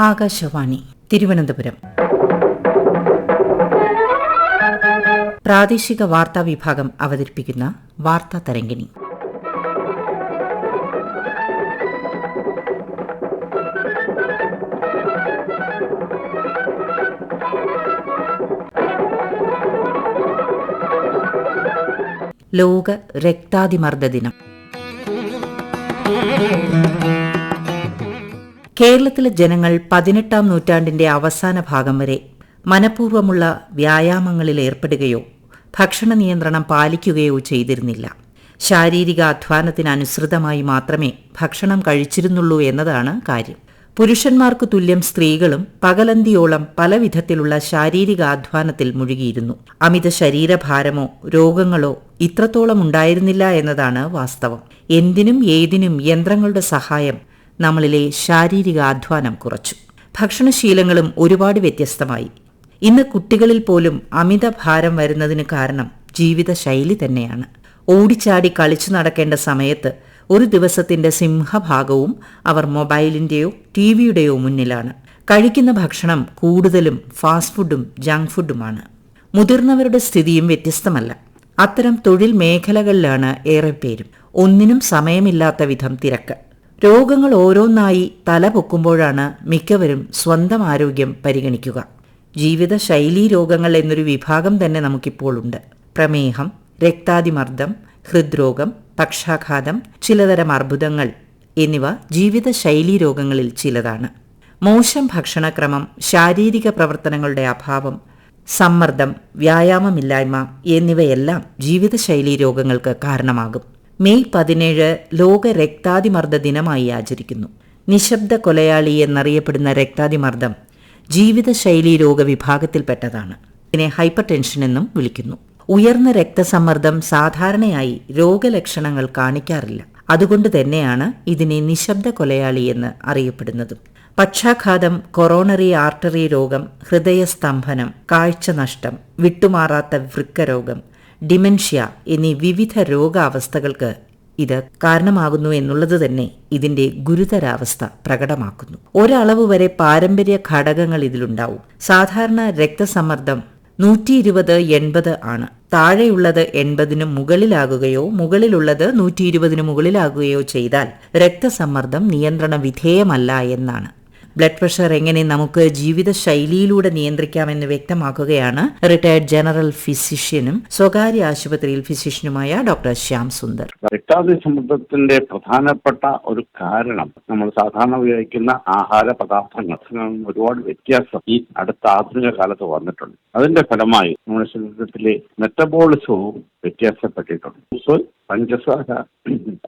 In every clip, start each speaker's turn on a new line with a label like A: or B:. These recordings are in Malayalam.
A: ആകാശവാണി തിരുവനന്തപുരം. പ്രാദേശിക വാർത്താ വിഭാഗം അവതരിപ്പിക്കുന്ന വാർത്താ തരംഗിണി. ലോക രക്താതിമർദ്ദ ദിനം. കേരളത്തിലെ ജനങ്ങൾ പതിനെട്ടാം നൂറ്റാണ്ടിന്റെ അവസാന ഭാഗം വരെ മനഃപൂർവമുള്ള വ്യായാമങ്ങളിൽ ഏർപ്പെടുകയോ ഭക്ഷണ നിയന്ത്രണം പാലിക്കുകയോ ചെയ്തിരുന്നില്ല. ശാരീരിക അധ്വാനത്തിനനുസൃതമായി മാത്രമേ ഭക്ഷണം കഴിച്ചിരുന്നുള്ളൂ എന്നതാണ് കാര്യം. പുരുഷന്മാർക്ക് തുല്യം സ്ത്രീകളും പകലന്തിയോളം പല വിധത്തിലുള്ള ശാരീരിക അധ്വാനത്തിൽ മുഴുകിയിരുന്നു. അമിത ശരീരഭാരമോ രോഗങ്ങളോ ഇത്രത്തോളം ഉണ്ടായിരുന്നില്ല എന്നതാണ് വാസ്തവം. എന്തിനും ഏതിനും യന്ത്രങ്ങളുടെ സഹായം നമ്മളിലെ ശാരീരിക അധ്വാനം കുറച്ചു. ഭക്ഷണശീലങ്ങളും ഒരുപാട് വ്യത്യസ്തമായി. ഇന്ന് കുട്ടികളിൽ പോലും അമിത ഭാരം വരുന്നതിന് കാരണം ജീവിതശൈലി തന്നെയാണ്. ഓടിച്ചാടി കളിച്ചു നടക്കേണ്ട സമയത്ത് ഒരു ദിവസത്തിന്റെ സിംഹഭാഗവും അവർ മൊബൈലിന്റെയോ ടി വിയുടെയോ മുന്നിലാണ്. കഴിക്കുന്ന ഭക്ഷണം കൂടുതലും ഫാസ്റ്റ് ഫുഡും ജങ്ക് ഫുഡുമാണ്. മുതിർന്നവരുടെ സ്ഥിതിയും വ്യത്യസ്തമല്ല. അത്തരം തൊഴിൽ മേഖലകളിലാണ് ഏറെ പേരും. ഒന്നിനും സമയമില്ലാത്ത വിധം തിരക്ക്. രോഗങ്ങൾ ഓരോന്നായി തല പൊക്കുമ്പോഴാണ് മിക്കവരും സ്വന്തം ആരോഗ്യം പരിഗണിക്കുക. ജീവിതശൈലീ രോഗങ്ങൾ എന്നൊരു വിഭാഗം തന്നെ നമുക്കിപ്പോൾ ഉണ്ട്. പ്രമേഹം രക്താതിമർദ്ദം ഹൃദ്രോഗം പക്ഷാഘാതം ചിലതരം അർബുദങ്ങൾ എന്നിവ ജീവിതശൈലീ രോഗങ്ങളിൽ ചിലതാണ്. മോശം ഭക്ഷണക്രമം ശാരീരിക പ്രവർത്തനങ്ങളുടെ അഭാവം സമ്മർദ്ദം വ്യായാമമില്ലായ്മ എന്നിവയെല്ലാം ജീവിതശൈലീ രോഗങ്ങൾക്ക് കാരണമാകും. മെയ് പതിനേഴ് ലോക രക്താതിമർദ്ദ ദിനമായി ആചരിക്കുന്നു. നിശബ്ദ കൊലയാളി എന്നറിയപ്പെടുന്ന രക്താതിമർദ്ദം രോഗ വിഭാഗത്തിൽപ്പെട്ടതാണ് ഇതിനെ ഹൈപ്പർ ടെൻഷൻ എന്നും വിളിക്കുന്നു. ഉയർന്ന രക്തസമ്മർദ്ദം സാധാരണയായി രോഗലക്ഷണങ്ങൾ കാണിക്കാറില്ല. അതുകൊണ്ട് തന്നെയാണ് ഇതിനെ നിശബ്ദ കൊലയാളി എന്ന് അറിയപ്പെടുന്നതും. പക്ഷാഘാതം കൊറോണറി ആർട്ടറി രോഗം ഹൃദയസ്തംഭനം കാഴ്ച നഷ്ടം വിട്ടുമാറാത്ത വൃക്കരോഗം ഡിമെൻഷ്യ എന്നീ വിവിധ രോഗാവസ്ഥകൾക്ക് ഇത് കാരണമാകുന്നു എന്നുള്ളത് തന്നെ ഇതിന്റെ ഗുരുതരാവസ്ഥ പ്രകടമാക്കുന്നു. ഒരളവ് വരെ പാരമ്പര്യ ഘടകങ്ങൾ ഇതിലുണ്ടാവും. സാധാരണ രക്തസമ്മർദ്ദം നൂറ്റി ഇരുപത് എൺപത് ആണ്. താഴെയുള്ളത് എൺപതിനു മുകളിലാകുകയോ മുകളിലുള്ളത് നൂറ്റി ഇരുപതിനു മുകളിലാകുകയോ ചെയ്താൽ രക്തസമ്മർദ്ദം നിയന്ത്രണ വിധേയമല്ല എന്നാണ്. ബ്ലഡ് പ്രഷർ എങ്ങനെ നമുക്ക് ജീവിതശൈലിയിലൂടെ നിയന്ത്രിക്കാമെന്ന് വ്യക്തമാക്കുകയാണ് റിട്ടയർഡ് ജനറൽ ഫിസിഷ്യനും സ്വകാര്യ ആശുപത്രിയിൽ ഫിസിഷ്യനുമായ ഡോക്ടർ ശ്യാം സുന്ദർ.
B: സമ്മർദ്ദത്തിന്റെ പ്രധാനപ്പെട്ട ഒരു കാരണം നമ്മൾ സാധാരണ ഉപയോഗിക്കുന്ന ആഹാര പദാർത്ഥങ്ങൾ. ഒരുപാട് വ്യത്യാസം ഈ അടുത്ത ആധുനിക കാലത്ത് വന്നിട്ടുണ്ട്. അതിന്റെ ഫലമായി നമ്മുടെ ശരീരത്തിലെ മെറ്റബോളിസവും വ്യത്യാസപ്പെട്ടിട്ടുണ്ട്. പഞ്ചസാര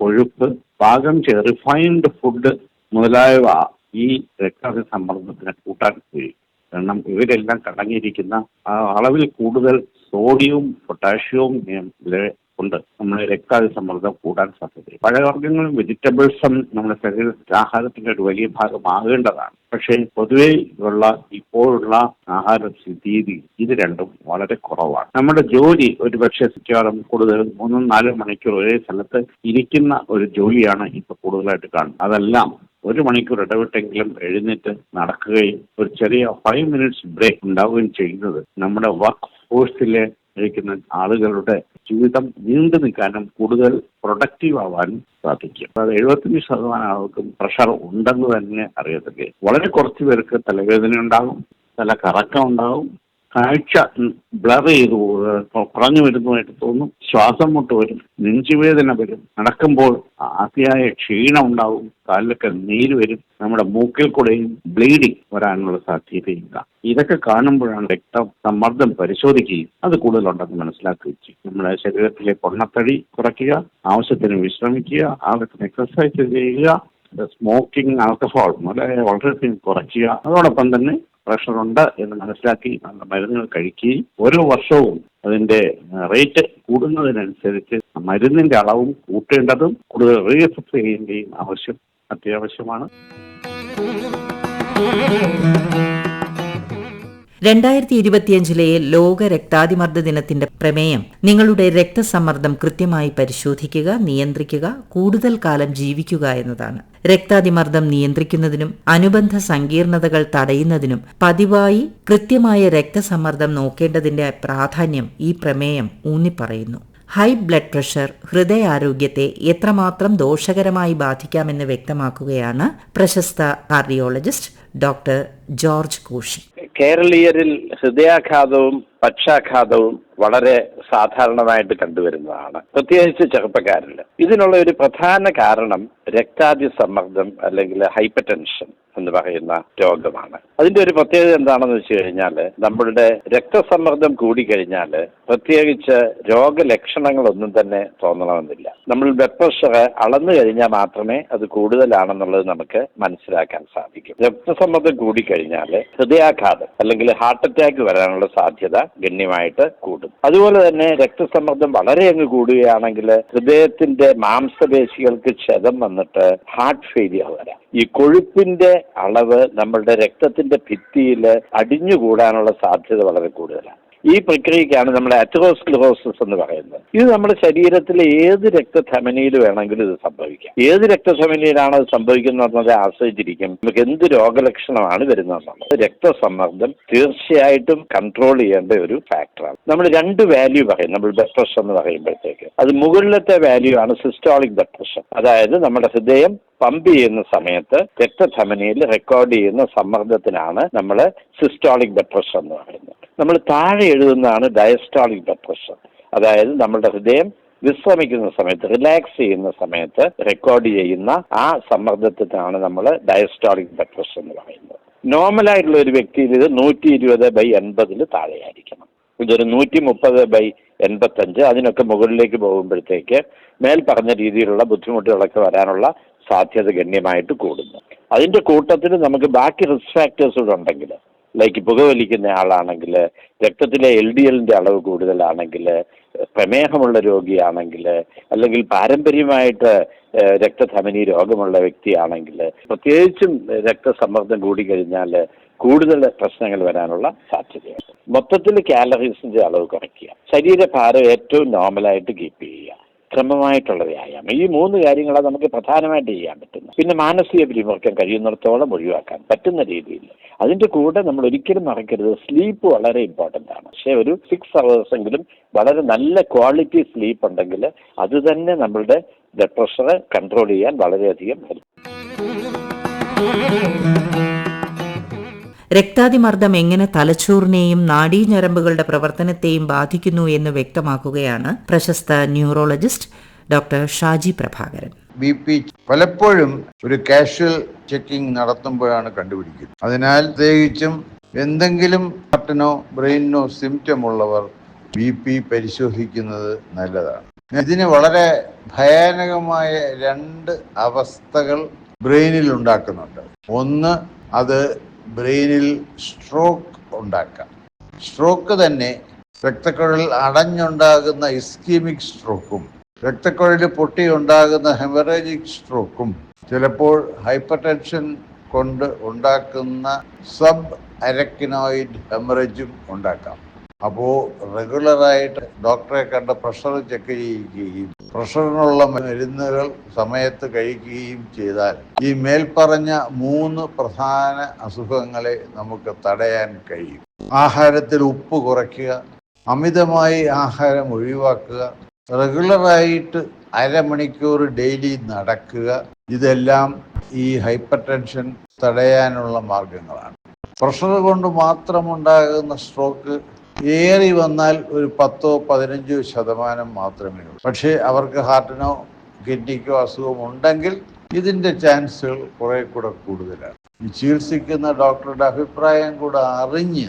B: കൊഴുപ്പ് പാകം ചെയ്ത റിഫൈൻഡ് ഫുഡ് മുതലായവ ഈ രക്തസാക്ഷി സമ്മർദ്ദത്തിനെ കൂട്ടാൻ കഴിയും കാരണം ഇവരെല്ലാം കടങ്ങിയിരിക്കുന്ന ആ അളവിൽ കൂടുതൽ സോഡിയവും പൊട്ടാഷ്യവും കൊണ്ട് നമ്മുടെ രക്താതി സമ്മർദ്ദം കൂടാൻ സാധ്യത പഴവർഗങ്ങളും വെജിറ്റബിൾസും നമ്മുടെ ശരീരത്തിന്റെ ആഹാരത്തിന്റെ ഒരു വലിയ ഭാഗമാകേണ്ടതാണ്. പക്ഷേ പൊതുവെ ഉള്ള ഇപ്പോഴുള്ള ആഹാര രീതി ഇത് രണ്ടും വളരെ കുറവാണ്. നമ്മുടെ ജോലി ഒരു പക്ഷേ മിക്കവാറും കൂടുതൽ മൂന്നും നാലും മണിക്കൂർ ഒരേ സ്ഥലത്ത് ഇരിക്കുന്ന ഒരു ജോലിയാണ് ഇപ്പൊ കൂടുതലായിട്ട് കാണുന്നത്. അതെല്ലാം ഒരു മണിക്കൂർ ഇടവിട്ടെങ്കിലും എഴുന്നേറ്റ് നടക്കുകയും ഒരു ചെറിയ ഫൈവ് മിനിറ്റ്സ് ബ്രേക്ക് ഉണ്ടാവുകയും ചെയ്യുന്നത് നമ്മുടെ വർക്ക് ഫോഴ്സിലെ ഇരിക്കുന്ന ആളുകളുടെ ജീവിതം നീണ്ടു നിൽക്കാനും കൂടുതൽ പ്രൊഡക്റ്റീവ് ആവാനും സാധിക്കും. അത് എഴുപത്തഞ്ച് ശതമാനം ആൾക്കും പ്രഷർ ഉണ്ടെന്ന് തന്നെ അറിയത്തില്ലേ? വളരെ കുറച്ച് പേർക്ക് തലവേദന ഉണ്ടാകും തല കറക്കം ഉണ്ടാകും കാഴ്ച ബ്ലർ ചെയ്തു കുറഞ്ഞു വരുന്നതായിട്ട് തോന്നും. ശ്വാസം മുട്ട് വരും നെഞ്ചുവേദന വരും. നടക്കുമ്പോൾ അതിയായ ക്ഷീണം ഉണ്ടാവും. കാലിലൊക്കെ നീര് വരും. നമ്മുടെ മൂക്കിൽ കൂടെയും ബ്ലീഡിങ് വരാനുള്ള സാധ്യതയില്ല. ഇതൊക്കെ കാണുമ്പോഴാണ് രക്ത സമ്മർദ്ദം പരിശോധിക്കുകയും അത് കൂടുതലുണ്ടെന്ന് മനസ്സിലാക്കുകയും ചെയ്യും. നമ്മുടെ ശരീരത്തിലെ പൊണ്ണത്തടി കുറയ്ക്കുക ആവശ്യത്തിന് വിശ്രമിക്കുക ആവശ്യത്തിന് എക്സസൈസ് ചെയ്യുക സ്മോക്കിംഗ് ആൽക്കഹോൾ വളരെ വളരെ കുറയ്ക്കുക. അതോടൊപ്പം തന്നെ പ്രഷർ ഉണ്ട് എന്ന് മനസ്സിലാക്കി നല്ല മരുന്നുകൾ കഴിക്കുകയും ഓരോ വർഷവും അതിന്റെ റേറ്റ് കൂടുന്നതിനനുസരിച്ച് മരുന്നിന്റെ അളവും കൂട്ടേണ്ടതും കൂടുതൽ റീഅസസ് ചെയ്യേണ്ടതും ആവശ്യം അത്യാവശ്യമാണ്.
A: രണ്ടായിരത്തി ഇരുപത്തിയഞ്ചിലെ ലോക രക്താതിമർദ്ദ ദിനത്തിന്റെ പ്രമേയം നിങ്ങളുടെ രക്തസമ്മർദ്ദം കൃത്യമായി പരിശോധിക്കുക നിയന്ത്രിക്കുക കൂടുതൽ കാലം ജീവിക്കുക എന്നതാണ്. രക്താതിമർദ്ദം നിയന്ത്രിക്കുന്നതിനും അനുബന്ധ സങ്കീർണതകൾ തടയുന്നതിനും പതിവായി കൃത്യമായ രക്തസമ്മർദ്ദം നോക്കേണ്ടതിന്റെ പ്രാധാന്യം ഈ പ്രമേയം ഊന്നിപ്പറയുന്നു. ഹൈ ബ്ലഡ് പ്രഷർ ഹൃദയാരോഗ്യത്തെ എത്രമാത്രം ദോഷകരമായി ബാധിക്കാമെന്ന് വ്യക്തമാക്കുകയാണ് പ്രശസ്ത കാർഡിയോളജിസ്റ്റ് ഡോക്ടർ ജോർജ് കോഷി.
C: കേരളീയരിൽ ഹൃദയാഘാതവും പക്ഷാഘാതവും വളരെ സാധാരണമായിട്ട് കണ്ടുവരുന്നതാണ്. പ്രത്യേകിച്ച് ചെറുപ്പക്കാരിൽ. ഇതിനുള്ള ഒരു പ്രധാന കാരണം രക്താതി സമ്മർദ്ദം അല്ലെങ്കിൽ ഹൈപ്പർ ടെൻഷൻ എന്ന് പറയുന്ന രോഗമാണ്. അതിന്റെ ഒരു പ്രത്യേകത എന്താണെന്ന് വെച്ച് കഴിഞ്ഞാൽ നമ്മളുടെ രക്തസമ്മർദ്ദം കൂടിക്കഴിഞ്ഞാൽ പ്രത്യേകിച്ച് രോഗലക്ഷണങ്ങളൊന്നും തന്നെ തോന്നണമെന്നില്ല. നമ്മൾ ബ്ലഡ് പ്രഷർ അളന്നു കഴിഞ്ഞാൽ മാത്രമേ അത് കൂടുതലാണെന്നുള്ളത് നമുക്ക് മനസ്സിലാക്കാൻ സാധിക്കും. രക്തസമ്മർദ്ദം കൂടിക്കഴിഞ്ഞാൽ ഹൃദയാഘാതം അല്ലെങ്കിൽ ഹാർട്ട് അറ്റാക്ക് വരാനുള്ള സാധ്യത ഗണ്യമായിട്ട് കൂടും. അതുപോലെ തന്നെ രക്തസമ്മർദ്ദം വളരെ അങ്ങ് കൂടുകയാണെങ്കിൽ ഹൃദയത്തിന്റെ മാംസപേശികൾക്ക് ക്ഷതം വന്നിട്ട് ഹാർട്ട് ഫെയിലിയർ വരാം. ഈ കൊഴുപ്പിന്റെ അളവ് നമ്മളുടെ രക്തത്തിന്റെ ഭിത്തിയിൽ അടിഞ്ഞുകൂടാനുള്ള സാധ്യത വളരെ കൂടുതലാണ്. ഈ പ്രക്രിയക്കാണ് നമ്മൾ അറ്ററോസ്ക്ലിറോസിസ് എന്ന് പറയുന്നത്. ഇത് നമ്മുടെ ശരീരത്തിലെ ഏത് രക്തധമനിയിൽ വേണമെങ്കിലും ഇത് സംഭവിക്കാം. ഏത് രക്തധമനിയിലാണ് അത് സംഭവിക്കുന്നത് ആശ്രയിച്ചിരിക്കും. നമുക്ക് എന്ത് രോഗലക്ഷണമാണ് വരുന്നതെന്നുള്ളത്. രക്തസമ്മർദ്ദം തീർച്ചയായിട്ടും കൺട്രോൾ ചെയ്യേണ്ട ഒരു ഫാക്ടറാണ് നമ്മൾ രണ്ട് വാല്യൂ പറയും. നമ്മൾ ബ്ലഡ് എന്ന് പറയുമ്പോഴത്തേക്ക്. അത് മുകളിലത്തെ വാല്യൂ ആണ് സിസ്റ്റോളിക് ബ്ലഡ് അതായത് നമ്മുടെ ഹൃദയം പമ്പ് ചെയ്യുന്ന സമയത്ത് രക്തധമനിയിൽ റെക്കോർഡ് ചെയ്യുന്ന സമ്മർദ്ദത്തിനാണ് നമ്മൾ സിസ്റ്റോളിക് ബ്ലഡ് എന്ന് പറയുന്നത്. നമ്മൾ താഴെ എഴുതുന്നതാണ് ഡയസ്റ്റോളിക് ഡെപ്രഷൻ അതായത് നമ്മുടെ ഹൃദയം വിശ്രമിക്കുന്ന സമയത്ത് റിലാക്സ് ചെയ്യുന്ന സമയത്ത് റെക്കോർഡ് ചെയ്യുന്ന ആ സമ്മർദ്ദത്തിനാണ് നമ്മൾ ഡയസ്റ്റോളിക് ഡെപ്രഷൻ എന്ന് പറയുന്നത്. നോർമലായിട്ടുള്ള ഒരു വ്യക്തിയിൽ ഇത് നൂറ്റി ഇരുപത് ബൈ എൺപതിൽ താഴെയായിരിക്കണം. ഇതൊരു നൂറ്റി മുപ്പത് ബൈ എൺപത്തഞ്ച് അതിനൊക്കെ മുകളിലേക്ക് പോകുമ്പോഴത്തേക്ക് മേൽ പറഞ്ഞ രീതിയിലുള്ള ബുദ്ധിമുട്ടുകളൊക്കെ വരാനുള്ള സാധ്യത ഗണ്യമായിട്ട് കൂടുന്നു. അതിന്റെ കൂട്ടത്തിൽ നമുക്ക് ബാക്കി റിസ്ക് ഫാക്ടേഴ്സ് കൂടെ ഉണ്ടെങ്കിൽ ലൈക്ക് പുകവലിക്കുന്ന ആളാണെങ്കിൽ രക്തത്തിലെ എൽ ഡി എല്ലിന്റെ അളവ് കൂടുതലാണെങ്കിൽ പ്രമേഹമുള്ള രോഗിയാണെങ്കിൽ അല്ലെങ്കിൽ പാരമ്പര്യമായിട്ട് രക്തധമനി രോഗമുള്ള വ്യക്തിയാണെങ്കിൽ പ്രത്യേകിച്ചും രക്തസമ്മർദ്ദം കൂടിക്കഴിഞ്ഞാൽ കൂടുതൽ പ്രശ്നങ്ങൾ വരാനുള്ള സാധ്യതയുണ്ട്. മൊത്തത്തിൽ കാലറീസിന്റെ അളവ് കുറയ്ക്കുക. ശരീരഭാരം ഏറ്റവും നോർമലായിട്ട് കീപ്പ് ചെയ്യുക. ക്രമമായിട്ടുള്ള വ്യായാമം. ഈ മൂന്ന് കാര്യങ്ങളാണ് നമുക്ക് പ്രധാനമായിട്ട് ചെയ്യാൻ പറ്റുന്നത്. പിന്നെ മാനസിക പിരിമുറുക്കം കഴിയുന്നിടത്തോളം ഒഴിവാക്കാൻ പറ്റുന്ന രീതിയിൽ അതിന്റെ കൂടെ നമ്മൾ ഒരിക്കലും മറക്കരുത്. സ്ലീപ്പ് വളരെ ഇമ്പോർട്ടന്റ് ആണ്. പക്ഷേ ഒരു സിക്സ് അവേഴ്സ് എങ്കിലും വളരെ നല്ല ക്വാളിറ്റി സ്ലീപ്പ് ഉണ്ടെങ്കിൽ അത് തന്നെ നമ്മളുടെ ബ്ലഡ് പ്രഷറെ കൺട്രോൾ ചെയ്യാൻ വളരെയധികം ഹെൽപ്പ്
A: രക്താതിമർദ്ദം എങ്ങനെ തലച്ചോറിനെയും നാഡീഞരമ്പുകളുടെ പ്രവർത്തനത്തെയും ബാധിക്കുന്നു എന്ന് വ്യക്തമാക്കുകയാണ് പ്രശസ്ത neurologist doctor Shaji Prabhakaran.
D: B P പലപ്പോഴും ഒരു കാഷ്വൽ ചെക്കിംഗ് നടത്തുമ്പോഴാണ് കണ്ടുപിടിക്കുന്നത്. അതിനാൽ പ്രത്യേകിച്ചും എന്തെങ്കിലും ഹാർട്ടിനോ ബ്രെയിനിനോ സിംറ്റം ഉള്ളവർ ബി പി പരിശോധിക്കുന്നത് നല്ലതാണ്. ഇതിന് വളരെ ഭയാനകമായ രണ്ട് അവസ്ഥകൾ ബ്രെയിനിൽ ഉണ്ടാക്കുന്നുണ്ട്. ഒന്ന് അത് ബ്രെയിനിൽ സ്ട്രോക്ക് ഉണ്ടാക്കാം. സ്ട്രോക്ക് തന്നെ രക്തക്കുഴൽ അടഞ്ഞുണ്ടാകുന്ന ഇസ്കീമിക് സ്ട്രോക്കും രക്തക്കുഴൽ പൊട്ടി ഉണ്ടാകുന്ന ഹെമറേജിക് സ്ട്രോക്കും ചിലപ്പോൾ ഹൈപ്പർ ടെൻഷൻ കൊണ്ട് ഉണ്ടാക്കുന്ന സബ് അരക്കിനോയിഡ് ഹെമറേജും ഉണ്ടാക്കാം. അപ്പോൾ റെഗുലറായിട്ട് ഡോക്ടറെ കണ്ട് പ്രഷർ ചെക്ക് ചെയ്യുകയും പ്രഷറിനുള്ള മരുന്നുകൾ സമയത്ത് കഴിക്കുകയും ചെയ്താൽ ഈ മേൽപ്പറഞ്ഞ മൂന്ന് പ്രധാന അസുഖങ്ങളെ നമുക്ക് തടയാൻ കഴിയും. ആഹാരത്തിൽ ഉപ്പ് കുറയ്ക്കുക അമിതമായി ആഹാരം ഒഴിവാക്കുക റെഗുലറായിട്ട് അരമണിക്കൂർ ഡെയിലി നടക്കുക. ഇതെല്ലാം ഈ ഹൈപ്പർ ടെൻഷൻ തടയാനുള്ള മാർഗങ്ങളാണ് പ്രഷർ കൊണ്ട് മാത്രമുണ്ടാകുന്ന സ്ട്രോക്ക് ഏറി വന്നാൽ ഒരു പത്തോ പതിനഞ്ചോ ശതമാനം മാത്രമേ ഉള്ളൂ. പക്ഷേ അവർക്ക് ഹാർട്ടിനോ കിഡ്നിക്കോ അസുഖം ഉണ്ടെങ്കിൽ ഇതിന്റെ ചാൻസുകൾ കുറെ കൂടെ കൂടുതലാണ്. ചികിത്സിക്കുന്ന ഡോക്ടറുടെ അഭിപ്രായം കൂടെ അറിഞ്ഞ്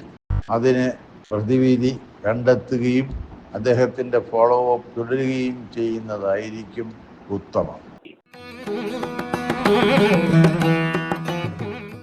D: അതിന് പ്രതിവിധി കണ്ടെത്തുകയും അദ്ദേഹത്തിന്റെ ഫോളോ അപ്പ് തുടരുകയും ചെയ്യുന്നതായിരിക്കും ഉത്തമം.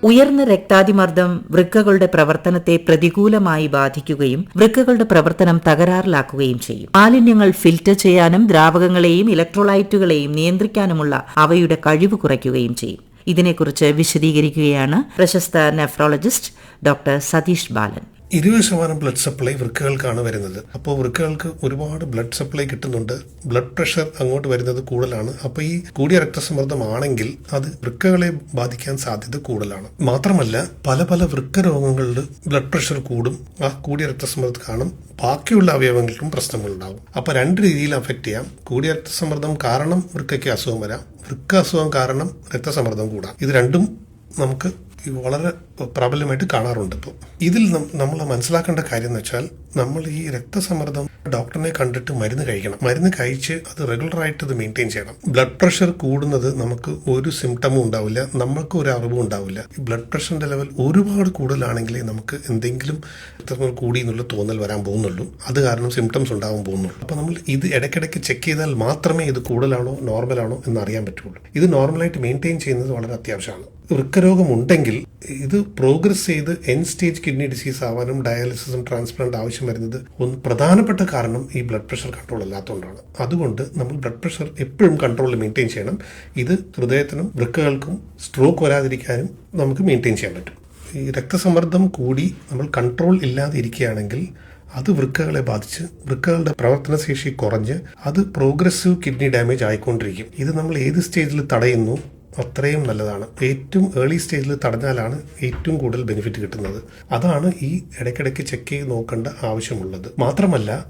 A: ഉയർന്ന രക്താതിമർദ്ദം വൃക്കകളുടെ പ്രവർത്തനത്തെ പ്രതികൂലമായി ബാധിക്കുകയും വൃക്കകളുടെ പ്രവർത്തനം തകരാറിലാക്കുകയും ചെയ്യും. മാലിന്യങ്ങൾ ഫിൽറ്റർ ചെയ്യാനും ദ്രാവകങ്ങളെയും ഇലക്ട്രോലൈറ്റുകളെയും നിയന്ത്രിക്കാനുമുള്ള അവയുടെ കഴിവ് കുറയ്ക്കുകയും ചെയ്യും. ഇതിനെക്കുറിച്ച് വിശദീകരിക്കുകയാണ് പ്രശസ്ത നെഫ്രോളജിസ്റ്റ് ഡോക്ടർ സതീഷ് ബാലൻ.
E: ഇരുപത് ശതമാനം ബ്ലഡ് സപ്ലൈ വൃക്കകൾക്കാണ് വരുന്നത്. അപ്പോൾ വൃക്കകൾക്ക് ഒരുപാട് ബ്ലഡ് സപ്ലൈ കിട്ടുന്നുണ്ട്. ബ്ലഡ് പ്രഷർ അങ്ങോട്ട് വരുന്നത് കൂടുതലാണ്. അപ്പോൾ ഈ കൂടിയ രക്തസമ്മർദ്ദമാണെങ്കിൽ അത് വൃക്കകളെ ബാധിക്കാൻ സാധ്യത കൂടുതലാണ്. മാത്രമല്ല പല പല വൃക്ക രോഗങ്ങളിൽ ബ്ലഡ് പ്രഷർ കൂടും. ആ കൂടിയ രക്തസമ്മർദ്ദം കാണും ബാക്കിയുള്ള അവയവങ്ങൾക്കും പ്രശ്നങ്ങളുണ്ടാകും. അപ്പോൾ രണ്ട് രീതിയിൽ അഫക്റ്റ് ചെയ്യാം. കൂടിയ രക്തസമ്മർദ്ദം കാരണം വൃക്കയ്ക്ക് അസുഖം വരാം. വൃക്ക അസുഖം കാരണം രക്തസമ്മർദ്ദം കൂടാം. ഇത് രണ്ടും നമുക്ക് വളരെ പ്രാബല്യമായിട്ട് കാണാറുണ്ട് ഇപ്പോൾ ഇതിൽ നമ്മൾ മനസ്സിലാക്കേണ്ട കാര്യം എന്ന് വെച്ചാൽ നമ്മൾ ഈ രക്തസമ്മർദ്ദം ഡോക്ടറിനെ കണ്ടിട്ട് മരുന്ന് കഴിക്കണം. മരുന്ന് കഴിച്ച് അത് റെഗുലറായിട്ട് ഇത് മെയിന്റെയിൻ ചെയ്യണം. ബ്ലഡ് പ്രഷർ കൂടുന്നത് നമുക്ക് ഒരു സിംറ്റമും ഉണ്ടാവില്ല. നമുക്ക് ഒരു അറിവും ഉണ്ടാവില്ല. ഈ ബ്ലഡ് പ്രഷറിന്റെ ലെവൽ ഒരുപാട് കൂടുതലാണെങ്കിൽ നമുക്ക് എന്തെങ്കിലും രക്തസമ്മർദ്ദം കൂടി എന്നുള്ള തോന്നൽ വരാൻ പോകുന്നുള്ളൂ. അത് കാരണം സിംറ്റംസ് ഉണ്ടാവാൻ പോകുന്നുള്ളൂ. അപ്പോൾ നമ്മൾ ഇത് ഇടയ്ക്കിടയ്ക്ക് ചെക്ക് ചെയ്താൽ മാത്രമേ ഇത് കൂടുതലാണോ നോർമലാണോ എന്ന് അറിയാൻ പറ്റുള്ളൂ. ഇത് നോർമലായിട്ട് മെയിന്റെയിൻ ചെയ്യുന്നത് വളരെ അത്യാവശ്യമാണ്. വൃക്കരോഗം ഉണ്ടെങ്കിൽ ഇത് പ്രോഗ്രസ് ചെയ്ത് എൻ സ്റ്റേജ് കിഡ്നി ഡിസീസ് ആവാനും ഡയാലിസിസും ട്രാൻസ്പ്ലാന്റ് ആവശ്യം വരുന്നത് ഒന്ന് പ്രധാനപ്പെട്ട കാരണം ഈ ബ്ലഡ് പ്രഷർ കൺട്രോൾ അല്ലാത്തതുകൊണ്ടാണ്. അതുകൊണ്ട് നമ്മൾ ബ്ലഡ് പ്രഷർ എപ്പോഴും കൺട്രോളിൽ മെയിന്റെയിൻ ചെയ്യണം. ഇത് ഹൃദയത്തിനും വൃക്കകൾക്കും സ്ട്രോക്ക് വരാതിരിക്കാനും നമുക്ക് മെയിന്റെയിൻ ചെയ്യാൻ പറ്റും. ഈ രക്തസമ്മർദ്ദം കൂടി നമ്മൾ കൺട്രോൾ ഇല്ലാതെ ഇരിക്കുകയാണെങ്കിൽ അത് വൃക്കകളെ ബാധിച്ച് വൃക്കകളുടെ പ്രവർത്തനശേഷി കുറഞ്ഞ് അത് പ്രോഗ്രസീവ് കിഡ്നി ഡാമേജ് ആയിക്കൊണ്ടിരിക്കും. ഇത് നമ്മൾ ഏത് സ്റ്റേജിൽ തടയുന്നു? അത്രയും നല്ലതാണ്. ഏറ്റവും ഏർലി സ്റ്റേജിൽ തടഞ്ഞാലാണ് ഏറ്റവും കൂടുതൽ ബെനിഫിറ്റ് കിട്ടുന്നത്. അതാണ് ഈ ഇടയ്ക്കിടയ്ക്ക് ചെക്ക് ചെയ്ത് നോക്കേണ്ട ആവശ്യമുള്ളത്. മാത്രമല്ല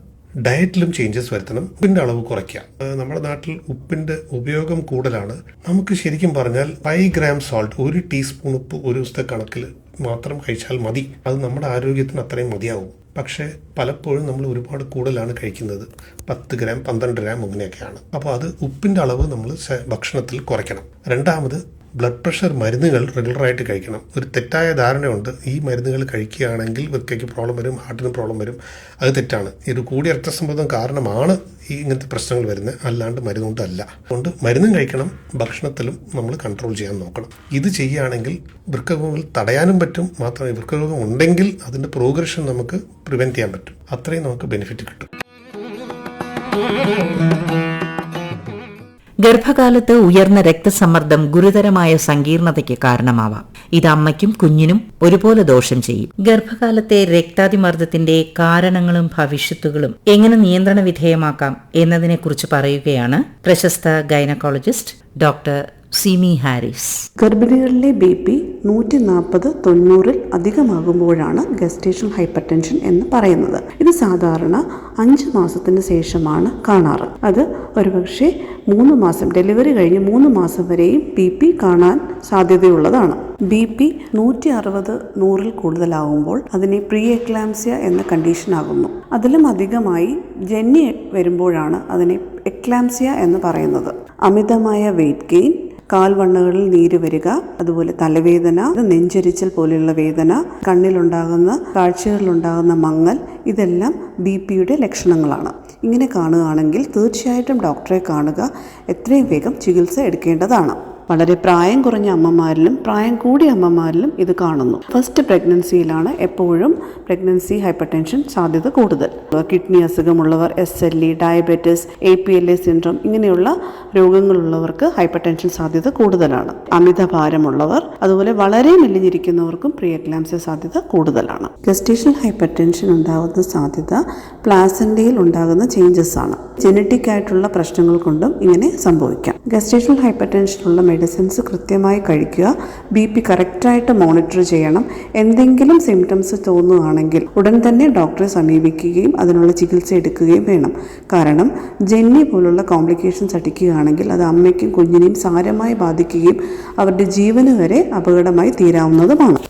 E: ഡയറ്റിലും ചേഞ്ചസ് വരുത്തണം. ഉപ്പിന്റെ അളവ് കുറയ്ക്കുക നമ്മുടെ നാട്ടിൽ ഉപ്പിന്റെ ഉപയോഗം കൂടുതലാണ്. നമുക്ക് ശരിക്കും പറഞ്ഞാൽ ഫൈവ് ഗ്രാം സോൾട്ട് ഒരു ടീസ്പൂൺ ഉപ്പ് ഒരു ദിവസത്തെ കണക്കിൽ മാത്രം കഴിച്ചാൽ മതി. അത് നമ്മുടെ ആരോഗ്യത്തിന് അത്രയും മതിയാവും. പക്ഷേ പലപ്പോഴും നമ്മൾ ഒരുപാട് കൂടുതലാണ് കഴിക്കുന്നത്. പത്ത് ഗ്രാം പന്ത്രണ്ട് ഗ്രാം അങ്ങനെയൊക്കെയാണ് അപ്പോൾ അത് ഉപ്പിന്റെ അളവ് നമ്മൾ ഭക്ഷണത്തിൽ കുറയ്ക്കണം. രണ്ടാമത് ബ്ലഡ് പ്രഷർ മരുന്നുകൾ റെഗുലറായിട്ട് കഴിക്കണം. ഒരു തെറ്റായ ധാരണയുണ്ട്. ഈ മരുന്നുകൾ കഴിക്കുകയാണെങ്കിൽ വൃക്കയ്ക്ക് പ്രോബ്ലം വരും ഹാർട്ടിന് പ്രോബ്ലം വരും. അത് തെറ്റാണ്. ഇത് കൂടിയ രക്തസമ്മർദ്ദം കാരണമാണ് ഈ ഇങ്ങനത്തെ പ്രശ്നങ്ങൾ വരുന്നത്. അല്ലാണ്ട് മരുന്നുകൊണ്ടല്ല. അതുകൊണ്ട് മരുന്നും കഴിക്കണം ഭക്ഷണത്തിലും നമ്മൾ കൺട്രോൾ ചെയ്യാൻ നോക്കണം. ഇത് ചെയ്യുകയാണെങ്കിൽ വൃക്കരോഗങ്ങൾ തടയാനും പറ്റും. മാത്രമേ വൃക്കരോഗം ഉണ്ടെങ്കിൽ അതിന്റെ പ്രോഗ്രഷൻ നമുക്ക് പ്രിവെന്റ് ചെയ്യാൻ പറ്റും. അത്രയും നമുക്ക് ബെനിഫിറ്റ് കിട്ടും.
A: ഗർഭകാലത്ത് ഉയർന്ന രക്തസമ്മർദ്ദം ഗുരുതരമായ സങ്കീർണതയ്ക്ക് കാരണമാവാം. ഇത് അമ്മയ്ക്കും കുഞ്ഞിനും ഒരുപോലെ ദോഷം ചെയ്യും. ഗർഭകാലത്തെ രക്താതിമർദ്ദത്തിന്റെ കാരണങ്ങളും ഭവിഷ്യത്തുകളും എങ്ങനെ നിയന്ത്രണ വിധേയമാക്കാം എന്നതിനെക്കുറിച്ച് പറയുകയാണ് പ്രശസ്ത ഗൈനക്കോളജിസ്റ്റ് ഡോക്ടർ സിമി ഹാരിസ്.
F: ഗർഭിണികളിലെ ബി പി നൂറ്റി നാൽപ്പത് തൊണ്ണൂറിൽ അധികമാകുമ്പോഴാണ് ഗസ്റ്റേഷൻ ഹൈപ്പർ ടെൻഷൻ എന്ന് പറയുന്നത്. ഇത് സാധാരണ അഞ്ച് മാസത്തിന് ശേഷമാണ് കാണാറ്. അത് ഒരുപക്ഷെ മൂന്ന് മാസം ഡെലിവറി കഴിഞ്ഞ് മൂന്ന് മാസം വരെയും ബി പി കാണാൻ സാധ്യതയുള്ളതാണ്. ബി പി നൂറ്റി അറുപത് നൂറിൽ കൂടുതലാകുമ്പോൾ അതിനെ പ്രീ എക്ലാംസിയ എന്ന കണ്ടീഷൻ ആകുന്നു. അതിലും അധികമായി ജന്നി വരുമ്പോഴാണ് അതിനെ എക്ലാംസിയ എന്ന് പറയുന്നത്. അമിതമായ വെയിറ്റ് ഗെയിൻ കാൽവണ്ണകളിൽ നീര് വരിക അതുപോലെ തലവേദന നെഞ്ചരിച്ചൽ പോലെയുള്ള വേദന കണ്ണിലുണ്ടാകുന്ന കാഴ്ചകളിലുണ്ടാകുന്ന മങ്ങൽ ഇതെല്ലാം ബി പിയുടെ ലക്ഷണങ്ങളാണ്. ഇങ്ങനെ കാണുകയാണെങ്കിൽ തീർച്ചയായിട്ടും ഡോക്ടറെ കാണുക. എത്രയും വേഗം ചികിത്സ എടുക്കേണ്ടതാണ്. വളരെ പ്രായം കുറഞ്ഞ അമ്മമാരിലും പ്രായം കൂടിയ അമ്മമാരിലും ഇത് കാണുന്നു. ഫസ്റ്റ് പ്രഗ്നൻസിയിലാണ് എപ്പോഴും പ്രഗ്നൻസി ഹൈപ്പർ ടെൻഷൻ സാധ്യത കൂടുതൽ. Kidney അസുഖമുള്ളവർ S L E diabetes A P L A syndrome ഇങ്ങനെയുള്ള രോഗങ്ങളുള്ളവർക്ക് ഹൈപ്പർ ടെൻഷൻ സാധ്യത കൂടുതലാണ്. അമിതഭാരമുള്ളവർ അതുപോലെ വളരെ മെലിഞ്ഞിരിക്കുന്നവർക്കും പ്രീ എക്ലാംസിയ സാധ്യത കൂടുതലാണ്. ഗസ്റ്റേഷണൽ ഹൈപ്പർ ടെൻഷൻ ഉണ്ടാകുന്ന സാധ്യത പ്ലാസൻഡയിൽ ഉണ്ടാകുന്ന ചേഞ്ചസ് ആണ്. ജനറ്റിക് ആയിട്ടുള്ള പ്രശ്നങ്ങൾ കൊണ്ടും ഇങ്ങനെ സംഭവിക്കാം. ഗസ്റ്റേഷണൽ ഹൈപ്പർ ടെൻഷനുള്ള മെഡിസിൻസ് കൃത്യമായി കഴിക്കുക. ബി പി കറക്റ്റായിട്ട് മോണിറ്റർ ചെയ്യണം. എന്തെങ്കിലും സിംറ്റംസ് തോന്നുകയാണെങ്കിൽ ഉടൻ തന്നെ ഡോക്ടറെ സമീപിക്കുകയും അതിനുള്ള ചികിത്സ എടുക്കുകയും വേണം. കാരണം ജന്നി പോലുള്ള കോംപ്ലിക്കേഷൻസ് അടിക്കുകയാണെങ്കിൽ അത് അമ്മയ്ക്കും കുഞ്ഞിനെയും സാരമായി ബാധിക്കുകയും അവരുടെ ജീവന് വരെ അപകടമായി തീരാവുന്നതുമാണ്.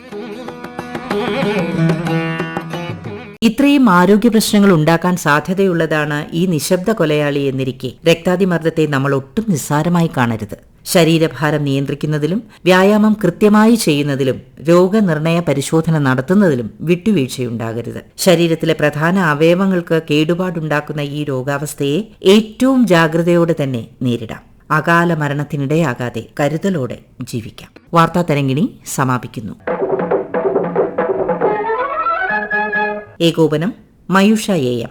A: ഇത്രയും ആരോഗ്യ പ്രശ്നങ്ങൾ ഉണ്ടാക്കാൻ സാധ്യതയുള്ളതാണ് ഈ നിശബ്ദ കൊലയാളി എന്നിരിക്കെ. രക്താതിമർദ്ദത്തെ നമ്മൾ ഒട്ടും നിസ്സാരമായി കാണരുത്. ശരീരഭാരം നിയന്ത്രിക്കുന്നതിലും വ്യായാമം കൃത്യമായി ചെയ്യുന്നതിലും രോഗനിർണയ പരിശോധന നടത്തുന്നതിലും വിട്ടുവീഴ്ചയുണ്ടാകരുത്. ശരീരത്തിലെ പ്രധാന അവയവങ്ങൾക്ക് കേടുപാടുണ്ടാക്കുന്ന ഈ രോഗാവസ്ഥയെ ഏറ്റവും ജാഗ്രതയോടെ തന്നെ നേരിടാം. അകാല മരണത്തിനിടയാകാതെ കരുതലോടെ ജീവിക്കാം. വാർത്താ തരങ്കിണി സമാപിക്കുന്നു. ഏകോപനം മയുഷ എ.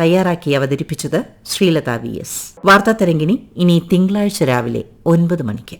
A: തയ്യാറാക്കി അവതരിപ്പിച്ചത് ശ്രീലത വി എസ്. വാർത്താ തരംഗിണി ഇനി തിങ്കളാഴ്ച രാവിലെ ഒൻപത് മണിക്ക്.